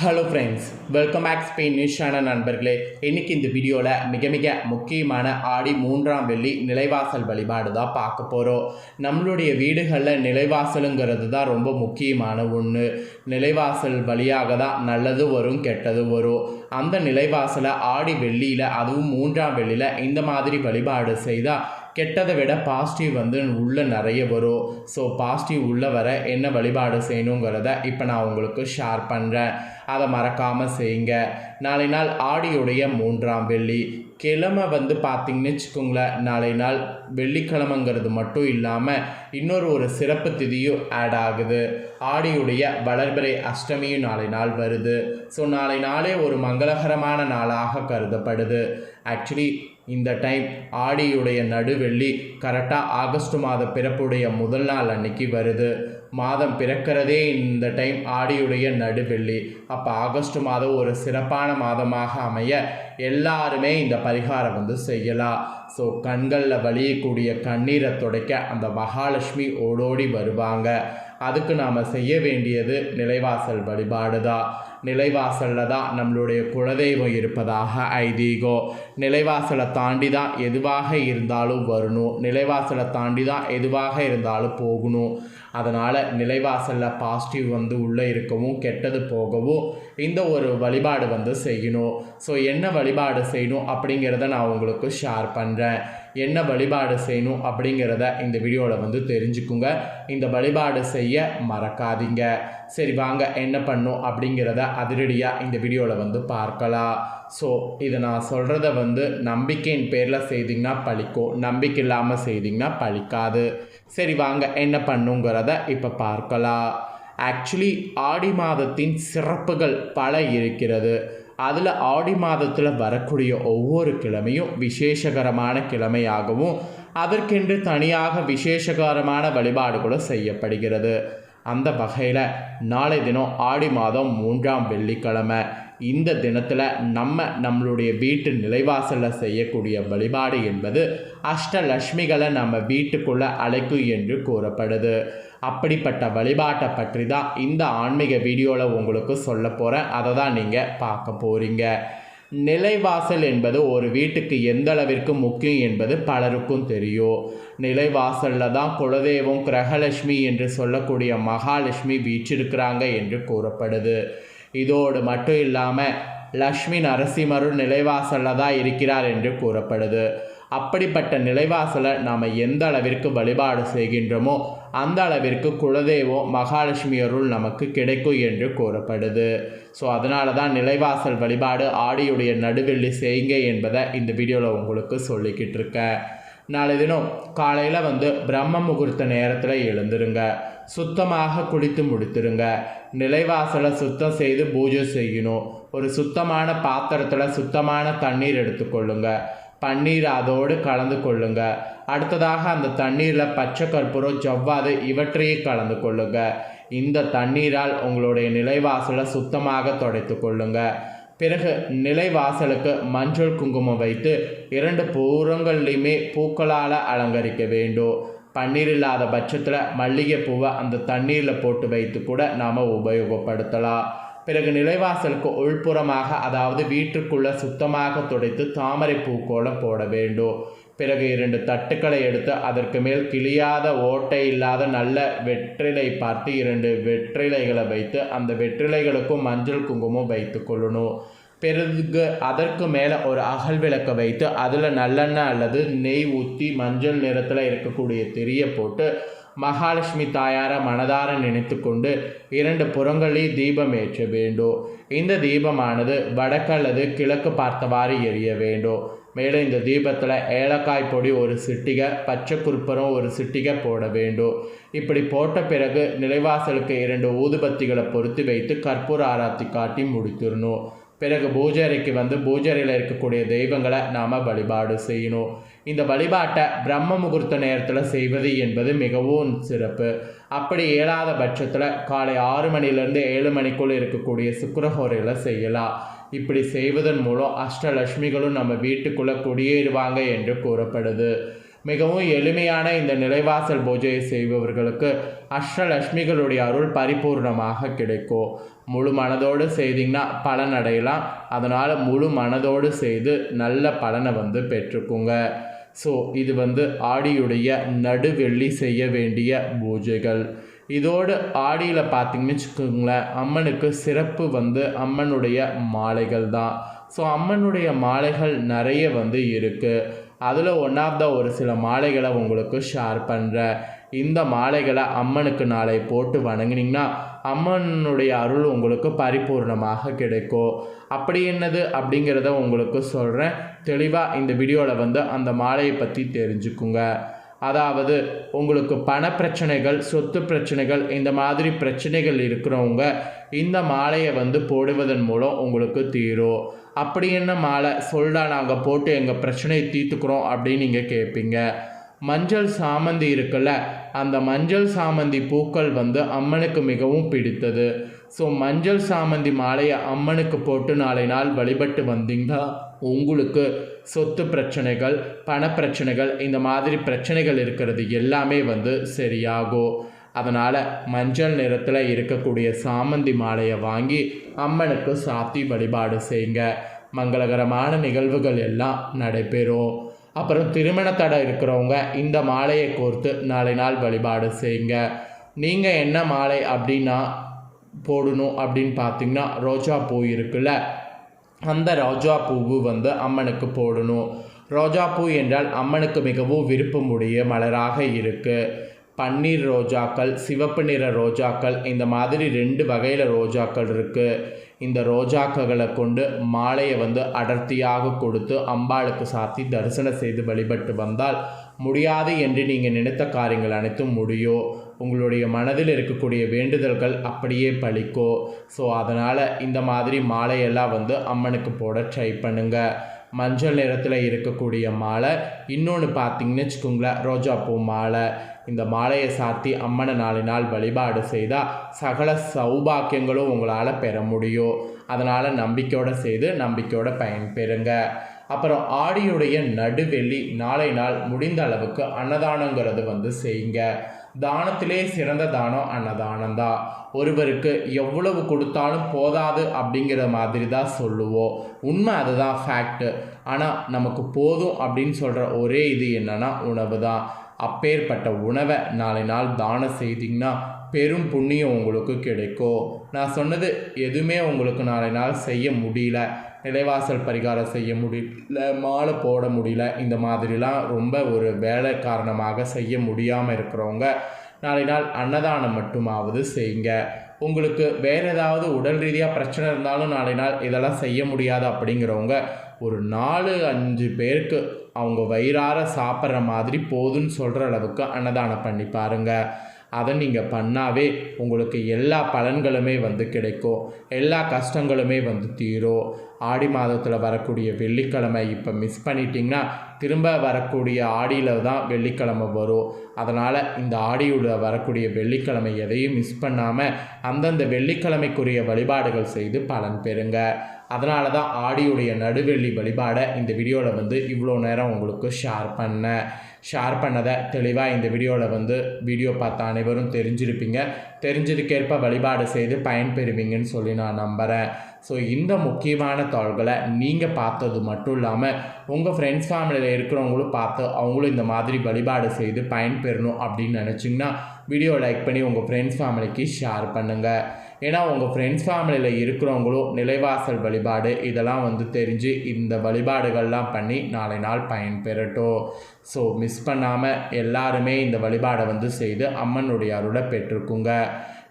Hello friends welcome back Spain நியூஸான நண்பர்களே. இன்னைக்கு இந்த வீடியோவில் மிக மிக முக்கியமான ஆடி மூன்றாம் வெள்ளி நிலைவாசல் வழிபாடு தான் பார்க்க போகிறோம் நம்மளுடைய வீடுகளில் நிலைவாசலுங்கிறது தான் ரொம்ப முக்கியமான ஒன்று நிலைவாசல் வழியாக தான் நல்லது வரும் கெட்டது வரும். அந்த நிலைவாசலை ஆடி வெள்ளியில் அதுவும் மூன்றாம் வெள்ளியில் இந்த மாதிரி வழிபாடு செய்தால் கெட்டதை விட பாசிட்டிவ் வந்து உள்ளே நிறைய வரும். ஸோ பாசிட்டிவ் உள்ளே வர என்ன வழிபாடு செய்யணுங்கிறத இப்போ நான் உங்களுக்கு ஷேர் பண்ணுறேன் அதை மறக்காமல் செய்யுங்க. நாளை நாள் ஆடியுடைய மூன்றாம் வெள்ளி. கிழமை வந்து பார்த்திங்கன்னு வச்சுக்கோங்களேன் நாளை நாள் வெள்ளிக்கிழமைங்கிறது மட்டும் இல்லாமல் இன்னொரு ஒரு சிறப்பு திதியும் ஆட் ஆகுது. ஆடியுடைய வளர்பிறை அஷ்டமியும் நாளை நாள் வருது. ஸோ நாளை நாளே ஒரு மங்களகரமான நாளாக கருதப்படுது. ஆக்சுவலி இந்த டைம் ஆடியுடைய நடுவெள்ளி கரெக்டாக ஆகஸ்ட் மாத பிறப்புடைய முதல் நாள் அன்னைக்கு வருது. மாதம் பிறக்கிறதே இந்த டைம் ஆடியுடைய நடுவெள்ளி. அப்போ ஆகஸ்ட் மாதம் ஒரு சிறப்பான மாதமாக அமைய எல்லாருமே இந்த பரிகாரம் வந்து செய்யலாம். ஸோ கண்களில் வலியக்கூடிய கண்ணீரை துடைக்க அந்த மகாலட்சுமி ஓடோடி வருவாங்க. அதுக்கு நாம் செய்ய வேண்டியது நிலைவாசல் வழிபாடு தான் நிலைவாசலில் தான் நம்மளுடைய குலதெய்வம் இருப்பதாக ஐதீகம் நிலைவாசலை தாண்டி தான் எதுவாக இருந்தாலும் வரணும். நிலைவாசலை தாண்டி தான் எதுவாக இருந்தாலும் போகணும். அதனால் நிலைவாசலில் பாசிட்டிவ் வந்து உள்ளே இருக்கவும் கெட்டது போகவும் இந்த ஒரு வழிபாடு வந்து செய்யணும். ஸோ என்ன வழிபாடு செய்யணும் அப்படிங்கிறத நான் உங்களுக்கு ஷேர் பண்ணுறேன் என்ன வழிபாடு செய்யணும் அப்படிங்கிறத இந்த வீடியோவில் வந்து தெரிஞ்சுக்குங்க. இந்த வழிபாடு செய்ய மறக்காதீங்க. சரி வாங்க என்ன பண்ணும் அப்படிங்கிறத அதிரடியாக இந்த வீடியோவில் வந்து பார்க்கலாம். ஸோ இதை நான் சொல்கிறத வந்து நம்பிக்கையின் பேரில் செய்திங்கன்னா பழிக்கும். நம்பிக்கை இல்லாமல் செய்திங்கன்னா பழிக்காது. சரி வாங்க என்ன பண்ணுங்கிறத இப்போ பார்க்கலாம். ஆக்சுவலி ஆடி மாதத்தின் சிறப்புகள் பல இருக்கிறது. அதில் ஆடி மாதத்தில் வரக்கூடிய ஒவ்வொரு கிழமையும் விசேஷகரமான கிழமையாகவும் அதற்கென்று தனியாக விசேஷகரமான வழிபாடுகளும் செய்யப்படுகிறது. அந்த வகையில் நாளை தினம் ஆடி மாதம் மூன்றாம் வெள்ளிக்கிழமை. இந்த தினத்தில் நம்ம நம்மளுடைய வீட்டு நிலைவாசலில் செய்யக்கூடிய வழிபாடு என்பது அஷ்டலட்சுமிகளை நம்ம வீட்டுக்குள்ளே அழைக்கும் என்று கூறப்படுது. அப்படிப்பட்ட வழிபாட்டை பற்றி தான் இந்த ஆன்மீக வீடியோவில் உங்களுக்கு சொல்ல போகிறேன் அதை தான் நீங்கள் பார்க்க போகிறீங்க நிலைவாசல் என்பது ஒரு வீட்டுக்கு எந்த அளவிற்கு முக்கியம் என்பது பலருக்கும் தெரியும். நிலைவாசலில் தான் குலதெய்வம் கிரகலட்சுமி என்று சொல்லக்கூடிய மகாலட்சுமி வீற்றிருக்கிறாங்க என்று கூறப்படுது. இதோடு மட்டும் இல்லாமல் லக்ஷ்மி நரசிம்மரும் நிலைவாசலில் தான் இருக்கிறார் என்று கூறப்படுது. அப்படிப்பட்ட நிலைவாசலை நாம் எந்த அளவிற்கு வழிபாடு செய்கின்றோமோ அந்த அளவிற்கு குலதெய்வம் மகாலட்சுமி அருள் நமக்கு கிடைக்கும் என்று கூறப்படுது. ஸோ அதனால தான் நிலைவாசல் வழிபாடு ஆடியுடைய நடுவெள்ளி செய்யுங்க என்பதை இந்த வீடியோவில் உங்களுக்கு சொல்லிக்கிட்டு இருக்கேன். நாளை தினம் காலையில் வந்து பிரம்ம முகூர்த்த நேரத்தில் எழுந்துருங்க. சுத்தமாக குளித்து முடித்துருங்க. நிலைவாசலை சுத்தம் செய்து பூஜை செய்யணும். ஒரு சுத்தமான பாத்திரத்தில் சுத்தமான தண்ணீர் எடுத்துக்கொள்ளுங்கள் பன்னீர் அதோடு கலந்து கொள்ளுங்க. அடுத்ததாக அந்த தண்ணீரில் பச்சை கற்பூரம் ஜவ்வாது இவற்றையே கலந்து கொள்ளுங்க. இந்த தண்ணீரால் உங்களுடைய நிலைவாசலை சுத்தமாக துடைத்து கொள்ளுங்க. பிறகு நிலைவாசலுக்கு மஞ்சள் குங்குமம் வைத்து இரண்டு பூரங்கள்லையுமே பூக்களால் அலங்கரிக்க வேண்டும். பன்னீர் இல்லாத பட்சத்தில் மல்லிகை பூவை அந்த தண்ணீரில் போட்டு வைத்து கூட நாம் உபயோகப்படுத்தலாம். பிறகு நிலைவாசலுக்கு உள்புறமாக அதாவது வீட்டுக்குள்ளே சுத்தமாக துடைத்து தாமரை பூக்கோலம் போட வேண்டும். பிறகு இரண்டு தட்டுக்களை எடுத்து அதற்கு மேல் கிளியாத ஓட்டை இல்லாத நல்ல வெற்றிலை பார்த்து இரண்டு வெற்றிலைகளை வைத்து அந்த வெற்றிலைகளுக்கும் மஞ்சள் குங்குமம் வைத்து கொள்ளணும். பிறகு அதற்கு மேலே ஒரு அகல் விளக்கை வைத்து அதில் நல்லெண்ணெய் அல்லது நெய் ஊற்றி மஞ்சள் நிறத்தில் இருக்கக்கூடிய திரியை போட்டு மகாலட்சுமி தாயாரை மனதார நினைத்து கொண்டு இரண்டு புறங்களில் தீபம் ஏற்ற வேண்டும். இந்த தீபமானது வடக்கு அல்லது கிழக்கு பார்த்தவாறு எரிய வேண்டும். மேலும் இந்த தீபத்தில் ஏலக்காய் பொடி ஒரு சிட்டிகை பச்சை குருப்பரம் ஒரு சிட்டிகை போட வேண்டும். இப்படி போட்ட பிறகு நிலைவாசலுக்கு இரண்டு ஊதுபத்திகளை பொருத்தி வைத்து கற்பூர ஆராத்தி காட்டி முடித்திடணும் பிறகு பூஜை அறைக்கு வந்து பூஜை அறையில் இருக்கக்கூடிய தெய்வங்களை நாம் வழிபாடு செய்யணும். இந்த வழிபாட்டை பிரம்ம முகூர்த்த நேரத்தில் செய்வது என்பது மிகவும் சிறப்பு. அப்படி இயலாத பட்சத்தில் காலை ஆறு மணிலேருந்து ஏழு மணிக்குள் இருக்கக்கூடிய சுக்கரஹோரையில் செய்யலாம். இப்படி செய்வதன் மூலம் அஷ்டலட்சுமிகளும் நம்ம வீட்டுக்குள்ளே குடியேறுவாங்க என்று கூறப்படுது. மிகவும் எளிமையான இந்த நிலைவாசல் பூஜையை செய்பவர்களுக்கு அஷ்டலட்சுமிகளுடைய அருள் பரிபூர்ணமாக கிடைக்கும். முழு மனதோடு செய்தீங்கன்னா பலன் அடையலாம். அதனால் முழு மனதோடு செய்து நல்ல பலனை வந்து பெற்றுக்குங்க. ஸோ இது வந்து ஆடியுடைய நடுவெள்ளி செய்ய வேண்டிய பூஜைகள். இதோடு ஆடியில் பார்த்தீங்கன்னு வச்சுக்கோங்களேன் அம்மனுக்கு சிறப்பு வந்து அம்மனுடைய மாலைகள் தான். ஸோ அம்மனுடைய மாலைகள் நிறைய வந்து இருக்குது அதில் ஒன் ஆஃப் த ஒரு சில மாலைகளை உங்களுக்கு ஷேர் பண்ணுறேன் இந்த மாலைகளை அம்மனுக்கு நாளை போட்டு வணங்கினீங்கன்னா அம்மனுடைய அருள் உங்களுக்கு பரிபூர்ணமாக கிடைக்கும். அப்படி என்னது அப்படிங்கிறத உங்களுக்கு சொல்கிறேன் தெளிவாக இந்த வீடியோவில் வந்து அந்த மாலையை பற்றி தெரிஞ்சுக்குங்க. அதாவது உங்களுக்கு பண பிரச்சனைகள் சொத்து பிரச்சனைகள் இந்த மாதிரி பிரச்சனைகள் இருக்கிறவங்க இந்த மாலையை வந்து போடுவதன் மூலம் உங்களுக்கு தீரும். அப்படி என்ன மாலை? சொல்டா நாங்கள் போட்டு எங்கள் பிரச்சனையை தீர்த்துக்கிறோம் அப்படின்னு நீங்கள் கேட்பீங்க மஞ்சள் சாமந்தி இருக்குல்ல அந்த மஞ்சள் சாமந்தி பூக்கள் வந்து அம்மனுக்கு மிகவும் பிடித்தது. ஸோ மஞ்சள் சாமந்தி மாலையை அம்மனுக்கு போட்டு நாளை நாள் வழிபட்டு வந்தீங்கன்னா உங்களுக்கு சொத்து பிரச்சனைகள் பணப்பிரச்சனைகள் இந்த மாதிரி பிரச்சனைகள் இருக்கிறது எல்லாமே வந்து சரியாகும். அதனால் மஞ்சள் நிறத்தில் இருக்கக்கூடிய சாமந்தி மாலையை வாங்கி அம்மனுக்கு சாத்தி வழிபாடு செய்யுங்க. மங்களகரமான நிகழ்வுகள் எல்லாம் நடைபெறும். அப்புறம் திருமண தடை இருக்கிறவங்க இந்த மாலையை கோர்த்து நாளை நாள் வழிபாடு செய்யுங்க. நீங்கள் என்ன மாலை அப்படின்னா போடணும் அப்படின்னு பார்த்தீங்கன்னா ரோஜா பூ இருக்குல்ல அந்த ரோஜா பூவு வந்து அம்மனுக்கு போடணும். ரோஜா பூ என்றால் அம்மனுக்கு மிகவும் விருப்பமுடைய மலராக இருக்குது பன்னீர் ரோஜாக்கள் சிவப்பு நிற ரோஜாக்கள் இந்த மாதிரி ரெண்டு வகையில் ரோஜாக்கள் இருக்குது இந்த ரோஜாக்களை கொண்டு மாலையை வந்து அடர்த்தியாக கொடுத்து அம்பாளுக்கு சாத்தி தரிசனம் செய்து வழிபட்டு வந்தால் முடியாது என்று நீங்கள் நினைத்த காரியங்கள் அனைத்தும் முடியும் உங்களுடைய மனதில் இருக்கக்கூடிய வேண்டுதல்கள் அப்படியே பழிக்கோ? ஸோ அதனால் இந்த மாதிரி மாலையெல்லாம் வந்து அம்மனுக்கு போட ட்ரை பண்ணுங்கள் மஞ்சள் நிறத்தில் இருக்கக்கூடிய மாலை. இன்னொன்று பார்த்தீங்கன்னு வச்சுக்கோங்களேன் ரோஜாப்பூ மாலை. இந்த மாலையை சாத்தி அம்மனை நாளினால் நாள் வழிபாடு செய்தால் சகல சௌபாக்கியங்களும் உங்களால் பெற முடியும். அதனால் நம்பிக்கையோடு செய்து நம்பிக்கையோட பயன்பெறுங்க. அப்புறம் ஆடியுடைய நடுவெள்ளி நாளை நாள் முடிந்த அளவுக்கு அன்னதானங்கிறது வந்து செய்யுங்க. தானத்திலே சிறந்த தானம் அன்னதானம் தான் ஒருவருக்கு எவ்வளவு கொடுத்தாலும் போதாது அப்படிங்கிற மாதிரி தான் சொல்லுவோம். உண்மை அதுதான் ஃபேக்ட்டு ஆனால் நமக்கு போதும் அப்படின்னு சொல்கிற ஒரே இது என்னென்னா உணவு தான் அப்பேற்பட்ட உணவை நாளை நாள் தானம் செய்தீங்கன்னா பெரும் புண்ணியம் உங்களுக்கு கிடைக்கும். நான் சொன்னது எதுவுமே உங்களுக்கு நாளை நாள் செய்ய முடியல. நிலைவாசல் பரிகாரம் செய்ய முடியல மாலை போட முடியல. இந்த மாதிரிலாம் ரொம்ப ஒரு வேலை காரணமாக செய்ய முடியாமல் இருக்கிறவங்க நாளை நாள் அன்னதானம் மட்டுமாவது செய்யுங்க. உங்களுக்கு வேறு ஏதாவது உடல் ரீதியாக பிரச்சனை இருந்தாலும் நாளை நாள் இதெல்லாம் செய்ய முடியாது அப்படிங்கிறவங்க ஒரு நாலு அஞ்சு பேருக்கு அவங்க வயிறார சாப்பிட்ற மாதிரி போதுன்னு சொல்கிற அளவுக்கு அன்னதானம் பண்ணி பாருங்கள் அதை நீங்கள் பண்ணாவே உங்களுக்கு எல்லா பலன்களுமே வந்து கிடைக்கும். எல்லா கஷ்டங்களுமே வந்து தீரும். ஆடி மாதத்தில் வரக்கூடிய வெள்ளிக்கிழமை இப்போ மிஸ் பண்ணிட்டீங்கன்னா திரும்ப வரக்கூடிய ஆடியில் தான் வெள்ளிக்கிழமை வரும். அதனால் இந்த ஆடியோட வரக்கூடிய வெள்ளிக்கிழமை எதையும் மிஸ் பண்ணாமல் அந்தந்த வெள்ளிக்கிழமைக்குரிய வழிபாடுகள் செய்து பலன் பெறுங்க. அதனால தான் ஆடியுடைய நடுவெள்ளி வழிபாடை இந்த வீடியோவில் வந்து இவ்வளோ நேரம் உங்களுக்கு ஷேர் பண்ணேன் ஷேர் பண்ணதை தெளிவாக இந்த வீடியோவில் வந்து வீடியோ பார்த்த அனைவரும் தெரிஞ்சிருப்பீங்க. தெரிஞ்சதுக்கேற்ப வழிபாடு செய்து பயன்பெறுவீங்கன்னு சொல்லி நான் நம்புகிறேன் ஸோ இந்த முக்கியமான தாள்களை நீங்கள் பார்த்தது மட்டும் இல்லாமல் உங்கள் ஃப்ரெண்ட்ஸ் ஃபேமிலியில் இருக்கிறவங்களும் பார்த்து அவங்களும் இந்த மாதிரி வழிபாடு செய்து பயன்பெறணும் அப்படின்னு நினச்சிங்கன்னா வீடியோ லைக் பண்ணி உங்கள் ஃப்ரெண்ட்ஸ் ஃபேமிலிக்கு ஷேர் பண்ணுங்கள் ஏன்னா உங்கள் ஃப்ரெண்ட்ஸ் ஃபேமிலியில் இருக்கிறவங்களும் நிலைவாசல் வழிபாடு இதெல்லாம் வந்து தெரிஞ்சு இந்த வழிபாடுகள்லாம் பண்ணி நாளை நாள் பயன்பெறட்டும். ஸோ மிஸ் பண்ணாமல் எல்லாருமே இந்த வழிபாடை வந்து செய்து அம்மனுடைய அருளை பெற்றுக்குங்க.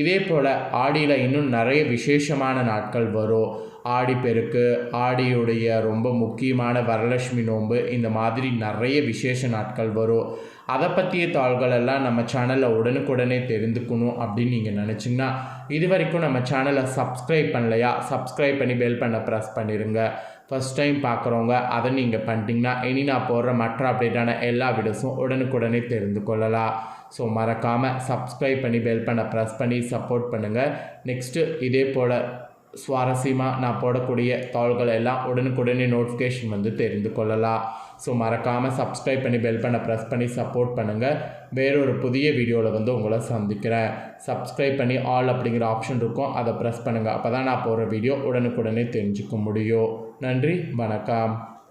இதே போல் ஆடியில் இன்னும் நிறைய விசேஷமான நாட்கள் வரும். ஆடிப்பெருக்கு ஆடியுடைய ரொம்ப முக்கியமான வரலட்சுமி நோன்பு இந்த மாதிரி நிறைய விசேஷ நாட்கள் வரும். அதை பற்றிய தாள்கள் எல்லாம் நம்ம சேனலில் உடனுக்குடனே தெரிந்துக்கணும் அப்படின்னு நீங்கள் நினச்சிங்கன்னா இது வரைக்கும் நம்ம சேனலை சப்ஸ்கிரைப் பண்ணலையா? சப்ஸ்கிரைப் பண்ணி பெல் பண்ண ப்ரெஸ் பண்ணிடுங்க ஃபஸ்ட் டைம் பார்க்குறவங்க அதை நீங்கள் பண்ணிட்டீங்கன்னா இனி நான் போடுற மற்ற அப்டேட்டான எல்லா வீடியோஸும் உடனுக்குடனே தெரிந்து கொள்ளலாம். ஸோ மறக்காமல் சப்ஸ்கிரைப் பண்ணி பெல் பண்ண ப்ரெஸ் பண்ணி சப்போர்ட் பண்ணுங்கள் நெக்ஸ்ட்டு இதே போல் சுவாரஸ்யமாக நான் போடக்கூடிய தாள்கள் எல்லாம் உடனுக்குடனே நோட்டிஃபிகேஷன் வந்து தெரிந்து கொள்ளலாம். ஸோ மறக்காமல் சப்ஸ்கிரைப் பண்ணி பெல் பண்ண ப்ரெஸ் பண்ணி சப்போர்ட் பண்ணுங்கள் வேறொரு புதிய வீடியோவில் வந்து உங்களை சந்திக்கிறேன். சப்ஸ்கிரைப் பண்ணி ஆல் அப்படிங்கிற ஆப்ஷன் இருக்கும். அதை ப்ரெஸ் பண்ணுங்கள் அப்போ தான் நான் போடுற வீடியோ உடனுக்குடனே தெரிஞ்சுக்க முடியும். நன்றி வணக்கம்.